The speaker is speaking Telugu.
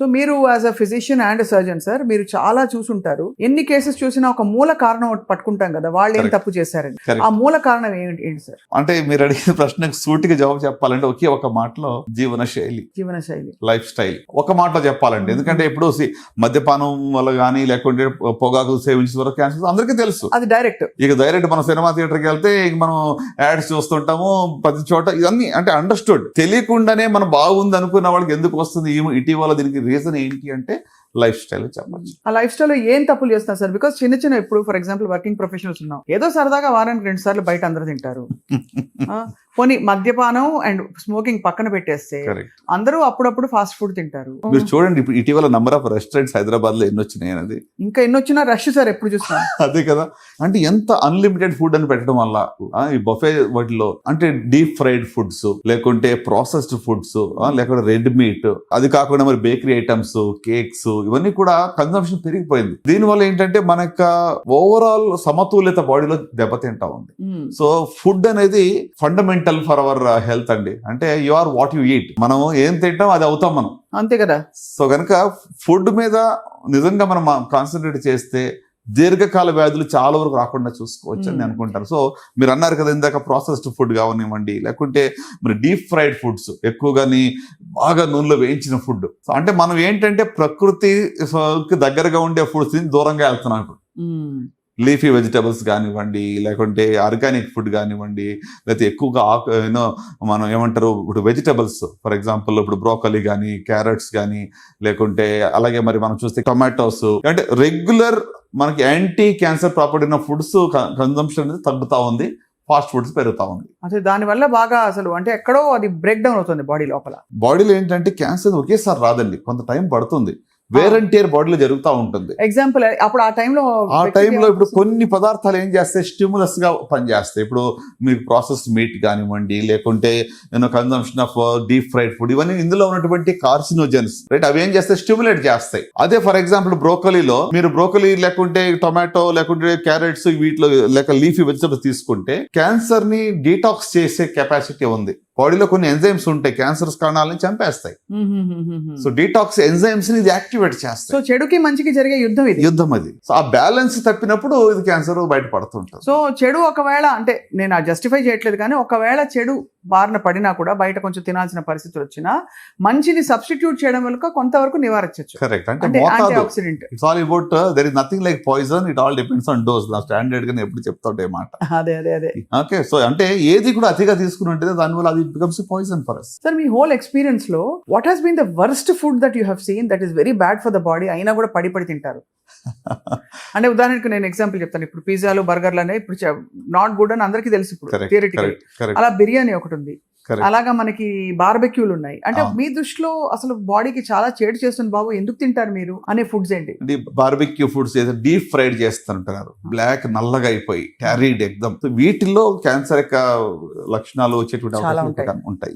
సో మీరు as a physician and surgeon sir మీరు చాలా చూసుంటారు. ఎన్ని కేసెస్ చూసినా ఒక మూల కారణం పట్టుకుంటాం కదా వాళ్ళు ఏం. తప్పు చేశారని. ఆ మూల కారణం ఏంటి ఏంటి సార్ అంటే మీరు అడిగిన ప్రశ్నకు సూటిగా జవాబు చెప్పాలంటే ఒకే ఒక మాటలో జీవన శైలి. జీవన శైలి. లైఫ్ స్టైల్ ఒక మాటలో చెప్పాలంటే ఎందుకంటే ఇప్పుడు సి- మద్యపానం వల్ల కానీ లేకుంటే పొగాకు సేవించిన వరకు క్యాన్సర్ అందరికీ తెలుసు. అది డైరెక్ట్ ఇక డైరెక్ట్ మనం సినిమా థియేటర్కి వెళ్తే ఇక మనం యాడ్స్ చూస్తుంటాము ప్రతి చోట ఇవన్నీ అంటే అండర్స్టూడ్ తెలియకుండానే మనం బాగుంది అనుకున్న వాళ్ళకి ఎందుకు వస్తుంది? ఇటీవల దీనికి రీజన్ ఏంటి అంటే లైఫ్ స్టైల్ చెప్పచ్చు. ఆ లైఫ్ స్టైల్ ఏం తప్పులు చేస్తున్నారు సార్? బికాస్ చిన్న చిన్న ఇప్పుడు ఫర్ ఎగ్జాంపుల్ వర్కింగ్ ప్రొఫెషనల్స్ ఉన్నాం. ఏదో సరదాగా వారానికి రెండు సార్లు బయట అందరూ తింటారు. పోనీ మద్యపానం అండ్ స్మోకింగ్ పక్కన పెట్టేస్తే అందరూ అప్పుడప్పుడు ఫాస్ట్ ఫుడ్ తింటారు. మీరు చూడండి ఇప్పుడు ఇటీవల నంబర్ ఆఫ్ రెస్టారెంట్స్ హైదరాబాద్లో ఎన్ని వచ్చినాయి అనేది. ఇంకా ఎన్ని వచ్చినా రష్ సార్ ఎప్పుడు చూసినా. అదే కదా. అంటే ఎంత అన్లిమిటెడ్ ఫుడ్ అని పెట్టడం వల్ల ఈ బఫే వాటిలో అంటే డీప్ ఫ్రైడ్ ఫుడ్స్ లేకుంటే ప్రాసెస్డ్ ఫుడ్స్ లేకుంటే రెడ్ మీట్ అది కాకుండా మరి బేకరీ ఐటమ్స్ కేక్స్ ఇవన్నీ కూడా కన్సంప్షన్ పెరిగిపోయింది. దీనివల్ల ఏంటంటే మన యొక్క ఓవరాల్ సమతుల్యత బాడీలో దెబ్బతింటా ఉంది. సో ఫుడ్ అనేది ఫండమెంటల్ ఫర్ అవర్ హెల్త్ అండి. అంటే you are what you eat మనం ఏం తింటాం అది అవుతాం మనం. అంతే కదా? సో కనుక ఫుడ్ మీద నిజంగా మనం కాన్సన్ట్రేట్ చేస్తే దీర్ఘకాల వ్యాధులు చాలా వరకు రాకుండా చూసుకోవచ్చు అని. అనుకుంటాను సో మీరు అన్నారు కదా ఇందాక ప్రాసెస్డ్ ఫుడ్ కావనివ్వండి లేకుంటే మరి డీప్ ఫ్రైడ్ ఫుడ్స్ ఎక్కువగాని బాగా నూనెలో వేయించిన ఫుడ్ సో అంటే మనం ఏంటంటే ప్రకృతి కి దగ్గరగా ఉండే ఫుడ్స్ దూరంగా వెళ్తున్నాం ఇప్పుడు. లీఫీ వెజిటబుల్స్ కానివ్వండి లేకుంటే ఆర్గానిక్ ఫుడ్ కానివ్వండి లేకపోతే ఎక్కువగా ఆకు యూనో మనం ఏమంటారు ఇప్పుడు వెజిటబుల్స్ ఫర్ ఎగ్జాంపుల్ ఇప్పుడు బ్రోకలీ కానీ క్యారెట్స్ కానీ లేకుంటే అలాగే మరి మనం చూస్తే టొమాటోస్ అంటే రెగ్యులర్ మనకి యాంటీ క్యాన్సర్ ప్రాపర్టీ ఉన్న ఫుడ్స్ కన్జంప్షన్ అనేది తగ్గుతా ఉంది ఫాస్ట్ ఫుడ్స్ పెరుగుతా ఉంది. అసలు దాని వల్ల బాగా అసలు అంటే ఎక్కడో అది బ్రేక్ డౌన్ అవుతుంది బాడీ లోపల. బాడీలో ఏంటంటే క్యాన్సర్ ఒకేసారి రాదండి కొంత టైం పడుతుంది. వేర్ అండ్ టేర్ బాడీలో జరుగుతూ ఉంటుంది. ఎగ్జాంపుల్ అప్పుడు ఆ టైంలో ఆ టైంలో ఇప్పుడు కొన్ని పదార్థాలు ఏం చేస్తాయి? స్టిమ్యులస్గా పనిచేస్తాయి. ఇప్పుడు మీకు ప్రాసెస్ మీట్ కానివ్వండి లేకుంటే నేను consumption of deep fried food ఇవన్నీ ఇందులో ఉన్నటువంటి కార్సినోజన్స్ రైట్ అవి ఏం చేస్తాయి? స్టిమ్యులేట్ చేస్తాయి. అదే ఫర్ ఎగ్జాంపుల్ బ్రోకలీలో మీరు బ్రోకలీ లేకుంటే టొమాటో లేకుంటే క్యారెట్స్ వీటిలో లేక లీఫీ వెజిటబుల్స్ తీసుకుంటే క్యాన్సర్ని డీటాక్స్ చేసే కెపాసిటీ ఉంది. బాడీలో కొన్ని ఎంజైమ్స్ ఉంటాయి క్యాన్సర్ కణాలని చంపేస్తాయి. సో డీటాక్స్ ఎంజైమ్స్ని ఇది యాక్టివేట్ సో చేస్తాయి చెడుకి మంచికి జరిగే యుద్ధం ఇది. యుద్ధం అది. సో ఆ బ్యాలెన్స్ తప్పినప్పుడు ఇది క్యాన్సర్ బయటపడుతుంటుంది సో చెడు ఒకవేళ అంటే నేను జస్టిఫై చేయట్లేదు కానీ ఒకవేళ చెడు బారిన పడినా కూడా బయట కొంచెం తినాల్సిన పరిస్థితులు వచ్చినా మంచిని సబ్స్టిట్యూట్ చేయడం వల్ల కొంతవరకు నివారించవచ్చు కరెక్ట్ అంటే oxidant it's all about there is nothing like poison it all depends on dose నా స్టాండర్డ్గా ఎప్పుడు చెప్తుంటే మాట. అదే అదే అదే. ఓకే సో అంటే ఏది కూడా అతిగా తీసుకుని ఉంటే దానివల్ల అది becomes poison for us sir me whole ఎక్స్పీరియన్స్లో what has been the worst food that you have seen that is very bad for the body అయినా కూడా పడి పడి తింటారు. అంటే ఉదాహరణకు నేను ఎగ్జాంపుల్ చెప్తాను. ఇప్పుడు పిజ్జాలు బర్గర్లు అనేవి ఇప్పుడు నాట్ గుడ్ అని అందరికీ తెలుసు ఇప్పుడు థియరిటికల్ అలా బిర్యానీ ఒకటి ఉంది. అలాగా మనకి బార్బెక్యూలు ఉన్నాయి. అంటే. మీ దృష్టిలో అసలు బాడీకి చాలా చేడు చేస్తుంది బాబు ఎందుకు తింటారు మీరు అనే ఫుడ్స్ ఏంటి? బార్బిక్యూ ఫుడ్స్ ఏదో డీప్ ఫ్రైడ్ చేస్తుంటారు. బ్లాక్ నల్లగా అయిపోయి క్యారీడ్ ఎగ్దమ్. వీటిల్లో క్యాన్సర్ యొక్క లక్షణాలు వచ్చేటువంటి ఉంటాయి.